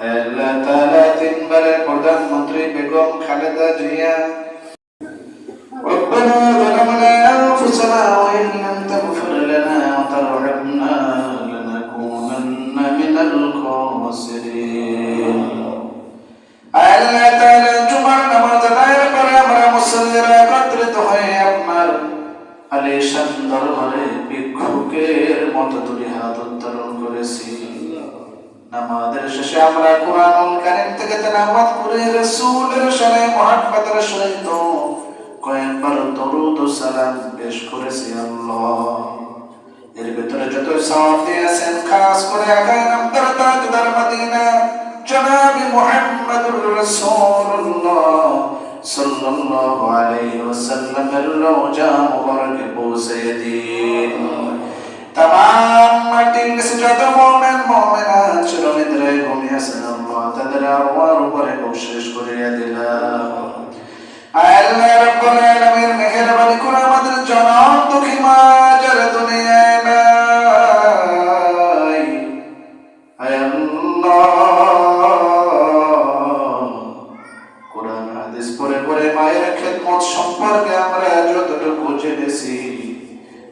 আল্লাহ তাআলা তিনবারের প্রধানমন্ত্রী বেগম খালেদা জিয়া আমরা কোরআনুল কারীম থেকে তেলাওয়াত করে রাসূলের কয়েকবার দরুদ ও সালাম পেশ করেছি আল্লাহ। এর ভিতরে যত খাস করে মদিনা রাসূলুল্লাহ সাল্লাল্লাহু আলাইহি ওয়াসাল্লামের রওজা মুবারকে পৌঁছে দিন। তাম মাটির যত সম্পর্কে আমরা যতটুকু জেনেছি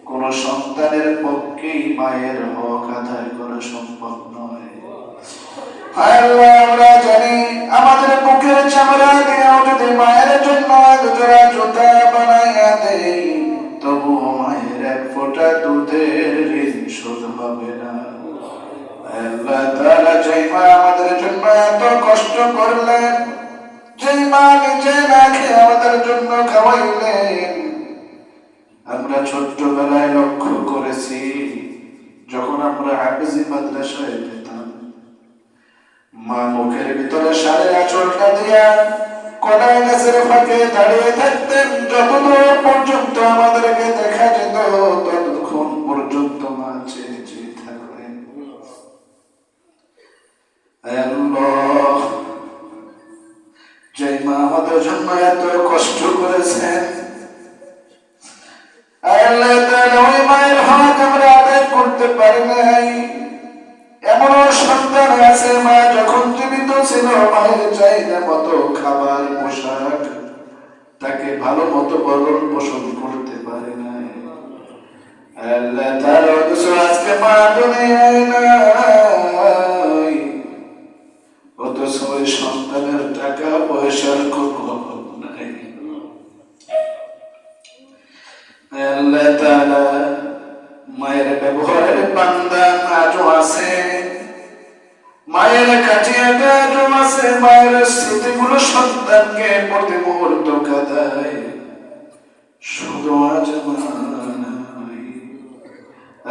কোন সন্তানের পক্ষেই মায়ের হক আদায় করা সম্ভব নয়। আমরা জানি আমাদের বুকের চামড়া দিয়ে যদি মায়ের জন্য এক জোড়া জুতা হাফিজি মাদ্রাসায় যেতাম। মা মুখের ভিতরে সাড়ে আঁচলটা দিয়া গাছের ফাঁকে দাঁড়িয়ে থাকতেন, যতদূর পর্যন্ত আমাদেরকে দেখা যেত, ততক্ষণ পর্যন্ত মা চেয়ে চেয়ে থাকলেন যে মা আমাদের জন্য এত কষ্ট করেছেন আয় আল্লাহ তাআলা ওই মায়ের হক আমরা আদায় করতে পারি নাই এমন সন্তান আছে মা যখন জীবিত ছিল মায়ের চাহিদা মতো খাবার পোশাক তাকে ভালো মতো বরণ পোষণ করতে পারে আল্লাহ তার আজকে সন্তানের টাকা পয়সার অভাব নাই। আল্লাহ তাআলা মায়ের ব্যবহারের বান্দা আজও আছে। মায়ের কাটিয়াটা আজও আছে মায়ের স্মৃতিগুলো সন্তানকে প্রতি মুহূর্ত কাদায়। শুধু আজ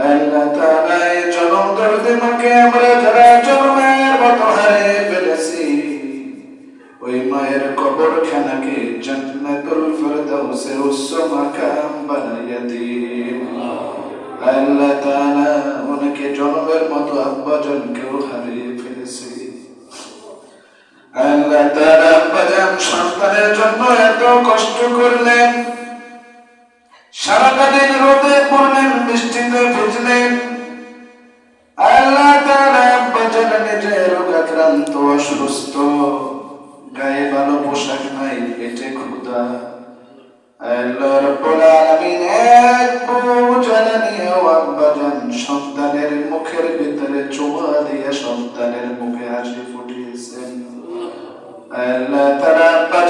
আল্লাহ এই জনম দর্দে মাকে আমরা আব্বাজান সন্তানের জন্য এত কষ্ট করলেন। সারাটা দিন রোদে পড়লেন বৃষ্টিতে ভিজলেন। আল্লাহ তাআলা আব্বাজান নিজে রোগাক্রান্ত, অসুস্থ, গায়ে ভালো পোশাক নাই, পেটে ক্ষুধা। আল্লাহ রাব্বুল এক বুঝানা নিয়েও আব্বাজান সন্তানের মুখের ভিতরে চুমা দিয়ে সন্তানের মুখে হাসি ফুটিয়েছেন। আল্লাহ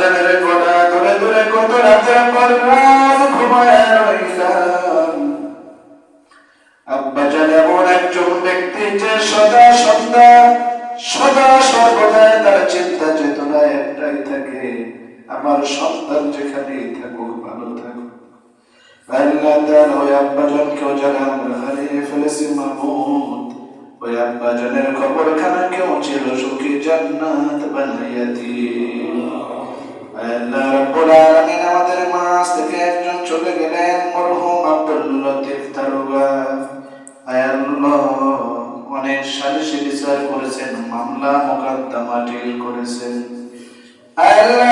আব্বাজানের গলা ধরে ধরে কত রাত ঘুমায় রইলাম আব্বাজান এমন একজন ব্যক্তি যে সদা সন্ধ্যা, সদা সর্বদা তার চিন্তা চেতনা একটাই থাকে, আমার সন্তান যেখানেই থাকুক, ভালো থাকুক। আল্লাহ ওই আব্বাজানকেও যারা আমরা হারিয়ে ফেলেছি মাহমুদ ওই আব্বাজানের কবরখানাকেও চির সুখী জান্নাত বানাইয়া দিন। আমাদের মাঝ থেকে একজন চলে গেলেন, মরহুম আব্দুল লতিফ দারোগা আল্লাহ করেছেন, মামলা মোকদ্দমা ডিল করেছেন। আল্লাহ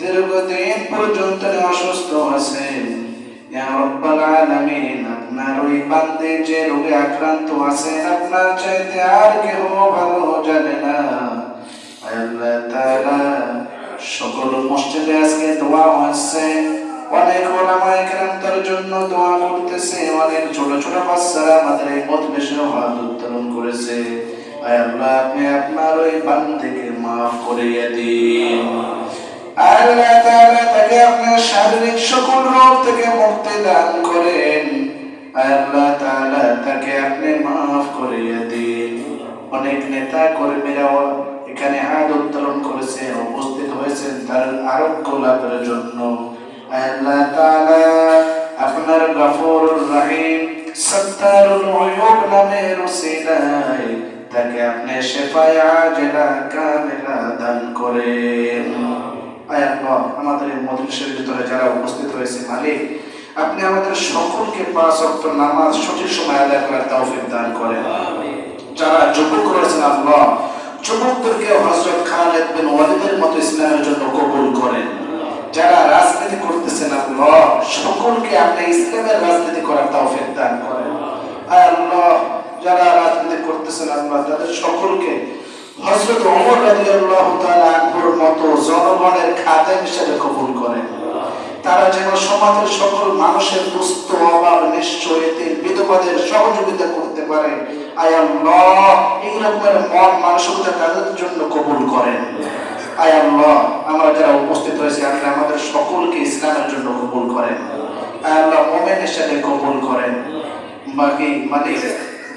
দীর্ঘদিন পর্যন্ত অসুস্থ আছেন। আপনার ওই বান্দে যে রোগে আক্রান্ত আছেন, আপনার চাইতে আর কেউ ভালো জানে না। আল্লাহ তাআলা সকল মসজিদে আজকে দোয়া হচ্ছে অনেক ওলামায়ে কেরাম তার জন্য দোয়া করতেছে অনেক ছোট ছোট বাচ্চারা আমাদের এই মজলিসে হাত উত্তোলন করেছে। আল্লাহ, আপনি আপনার ওই বান্দিকে মাফ করিয়ে দিন। আল্লাহ তাআলা তাকে আপনার শারীরিক সকল রোগ থেকে মুক্তি দান করেন। আল্লাহ তাআলা তাকে আপনি মাফ করিয়ে দিন। অনেক নেতা কর্মীরাও এখানে হাত উত্তোলন করেছে, উপস্থিত হয়েছেন তার আরোগ্য লাভের জন্য। আল্লাহ তাআলা আপনার গফুরুর রহিম সত্তারুল উয়ুব নামের উসিলায় তাকে আপনি শেফায়ে আজেলা কামিলা দান করেন। আয় আল্লাহ আমাদের মজলিসের ভিতরে যারা উপস্থিত হয়েছে মালিক আপনি আমাদের সকলকে পাঁচ ওয়াক্ত নামাজ সঠিক সময় আদায় করার তৌফিক দান করেন। যারা যুবক রয়েছেন আল্লাহ যুবকদেরকে হযরত খালিদ বিন ওয়ালিদের মতো ইসলামের জন্য কবুল করেন। যারা রাজনীতি করতেছেন আল্লাহ, সকলকে আপনি ইসলামের রাজনীতি করার তৌফিক দান করেন। আয় আল্লাহ, যারা রাজনীতি করতেছেন আল্লাহ, তাদের সকলকে ওমর রাদিয়াল্লাহু তাআলা মতো জনগণের খাদেম হিসেবে কবুল করেন। তারা যেন সমাজের সকল মানুষের দুস্থ অভাব বিধবাদের সহযোগিতা করতে পারে। আয় আল্লাহ, এই রকমের মন মানসিকতা তাদের জন্য কবুল করেন। আয় আল্লাহ আমরা যারা উপস্থিত হয়েছি আপনি আমাদের সকলকে ইসলামের জন্য কবুল করেন আয় আল্লাহ মোমেন হিসেবে কবুল করেন বাকি মানে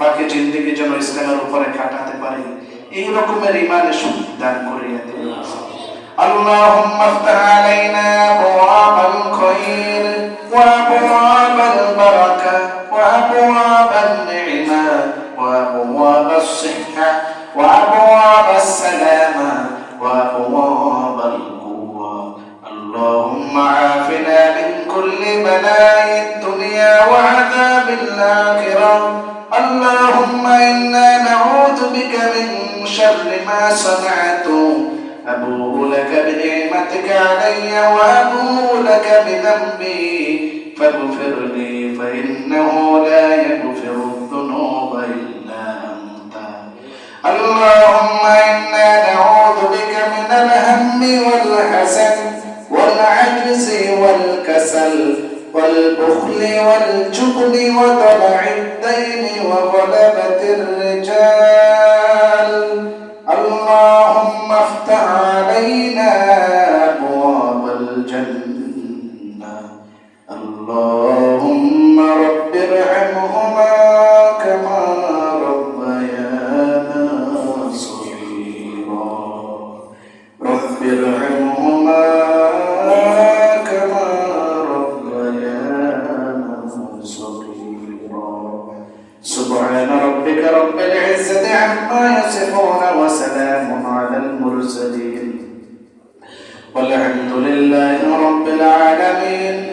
বাকি জিন্দিগি যেন ইসলামের উপরে কাটাতে পারি এই রকমের ইমানের শক্তি দান করিয়া দিন اللهم افتح علينا ابواب الخير وابواب البركه بك من شر ما صنعت. أبوء لك بنعمتك علي وأبوء لك بذنبي. فاغفر لي فإنه لا يغفر الذنوب إلا أنت. اللهم إنا نعوذ بك من الهم والحزن والعجز والكسل والبخل والجبن وضلع الدين وغلبة الرجال. اللهم رب ارحمهما كما ربيانا صغيرا. رب ارحمهما كما ربيانا صغيرا. سبحان ربك رب العزة عما يصفون وسلام على المرسلين. والحمد لله رب العالمين.